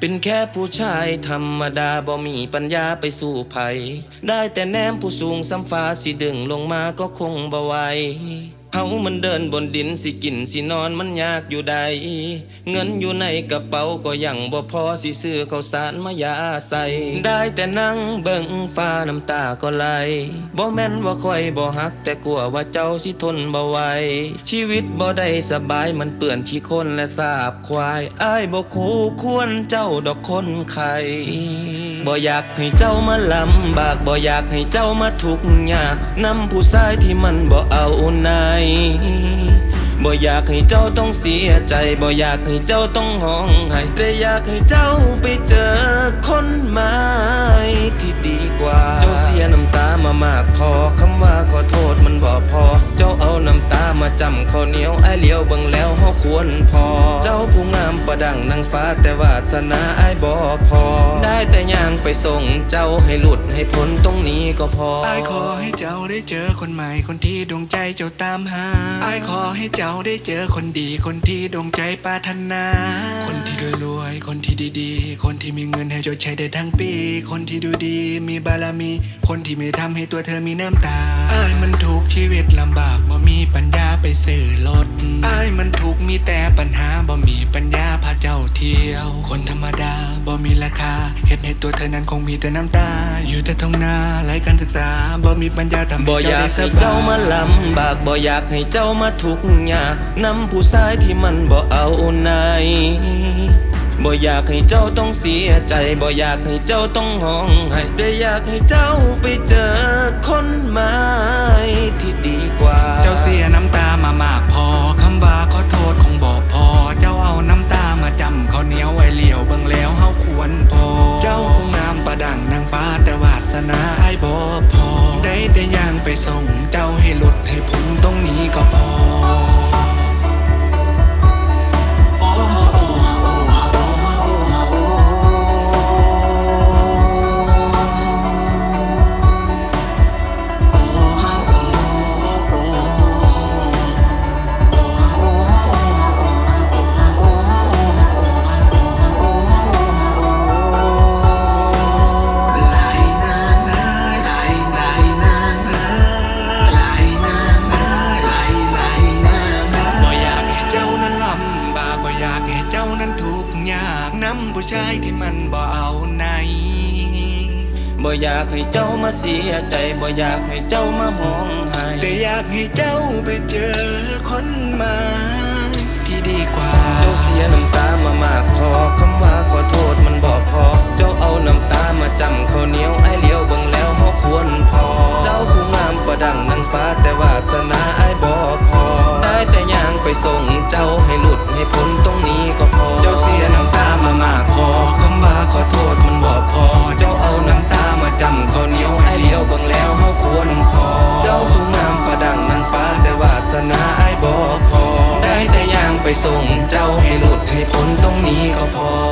เป็นแค่ผู้ชายธรรมดาบ่มีปัญญาไปสู้ภัย ได้แต่แนมผู้สูงซ้ำฟ้าสิดึงลงมาก็คงบ่ไหวามันเดินบนดินสิกินสินอนมันยากอยู่ใด เงินอยู่ในกระเป๋าก็ยังบ่พอสิซื้อข้าวสารมายาใส่ ได้แต่นั่งเบิ่งฟ้าน้ำตาก็ไหลบ่แม่นว่าค่อยบ่ฮัก แต่กลัวว่าเจ้าสิทนบ่ไหวชีวิตบ่ได้สบายมันเปื้อนขี้คนและสาบควายอ้ายบ่คู่ควรเจ้าดอกคนไข้บ่อยากให้เจ้ามาลำบากบ่อยากให้เจ้ามาทุกข์ยากนำผู้ชายที่มันบ่เอาไหนบ่อยากให้เจ้าต้องเสียใจ บ่อยากให้เจ้าต้องห้องไห้แต่อยากให้เจ้าไปเจอคนใหม่ที่ดีกว่า เจ้าเสียน้ำตามามากพอคำว่าขอโทษมันบ่พอ มาจำข้าวเหนียวไอเลียวเบิ่งแล้วเฮาควรพอ เจ้าผู้งามประดังนางฟ้าแต่วาสนาไอบ่พอ ได้แต่ย่างไปส่งเจ้าให้หลุดให้พ้นตรงนี้ก็พอไอขอให้เจ้าได้เจอคนใหม่คนที่ดวงใจเจ้าตามหาไอขอให้เจ้าได้เจอคนดีคนที่ดวงใจปรารถนา คนที่รวยๆ คนที่ดีๆ คนที่มีเงินให้เจ้าใช้ได้ทั้งปี คนที่ดูดีมีบารมี คนที่ไม่ทำให้ตัวเธอมีน้ำตาไอมันถูกชีวิตลำบากบ่มีปัญญา ไปซื้อรถอายมันถูกมีแต่ปัญหาบ่มีปัญญาพาเจ้าเที่ยว คนธรรมดาบ่มีราคาเห็ดให้ตัวเธอนั้นคงมีแต่น้ำตา อยู่แต่ท้องนาไร้การศึกษาบ่มีปัญญาทำบ่อยากให้เจ้ามาลำบากบ่อยากให้เจ้ามาทุกข์ยากนำผู้ชายที่มันบ่เอาไหน บ่อยากให้เจ้าต้องเสียใจ บ่อยากให้เจ้าต้องห้องไห้แต่อยากให้เจ้าไปเจอคนใหม่ที่ดีกว่า เจ้าเสียน้ำตามามากพอคำว่าขอโทษคงบอกพอ เจ้าเอาน้ำตามาจำเขาเหนียวไว้เหลียวเบิ่งแล้วเฮาควรพอ เจ้าผู้งามประดังนางฟ้าแต่วาสนาไอ้บ่พอ ได้แต่ย่างไปส่ง เจ้าให้หลุดให้พ้นตรงนี้ก็พอ อยากให้เจ้านั้นถูกอยากน้ำผู้ชายที่มันบ่เอาไหนบ่อยากให้เจ้ามาเสียใจบ่อยากให้เจ้ามาห้องไห้แต่อยากให้เจ้าไปเจอคนใหม่ที่ดีกว่า เจ้าเสียน้ำตา ส่งเจ้าให้หลุดให้พ้นตรงนี้ก็พอ